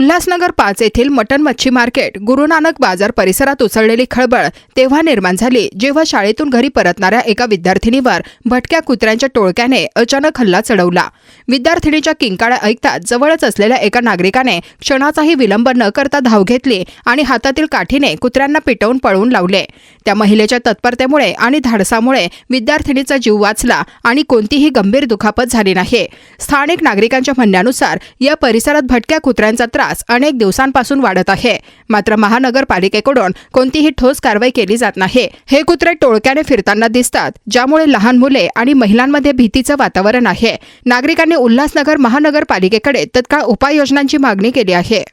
उल्हासनगर पाच येथील मटन मच्छी मार्केट गुरुनानक बाजार परिसरात उसळलेली खळबळ तेव्हा निर्माण झाली. जेव्हा शाळेतून घरी परतणाऱ्या एका विद्यार्थिनीवर भटक्या कुत्र्यांच्या टोळक्याने अचानक हल्ला चढवला. विद्यार्थिनीच्या किंकाळ्या ऐकताच जवळच असलेल्या एका नागरिकाने क्षणाचाही विलंब न करता धाव घेतली आणि हातातील काठीने कुत्र्यांना पिटवून पळवून लावले. त्या महिलेच्या तत्परतेमुळे आणि धाडसामुळे विद्यार्थिनीचा जीव वाचला आणि कोणतीही गंभीर दुखापत झाली नाही. स्थानिक नागरिकांच्या म्हणण्यानुसार या परिसरात भटक्या कुत्र्यांचा त्रास त्रास अनेक दिवसांपासून वाढत आहे. मात्र महानगरपालिकेकडून कोणतीही ठोस कारवाई केली जात नाही. हे कुत्रे टोळक्याने फिरताना दिसतात ज्यामुळे लहान मुले आणि महिलांमध्ये भीतीचं वातावरण आहे. नागरिकांनी उल्हासनगर महानगरपालिकेकडे तत्काळ उपाययोजनांची मागणी केली आहे.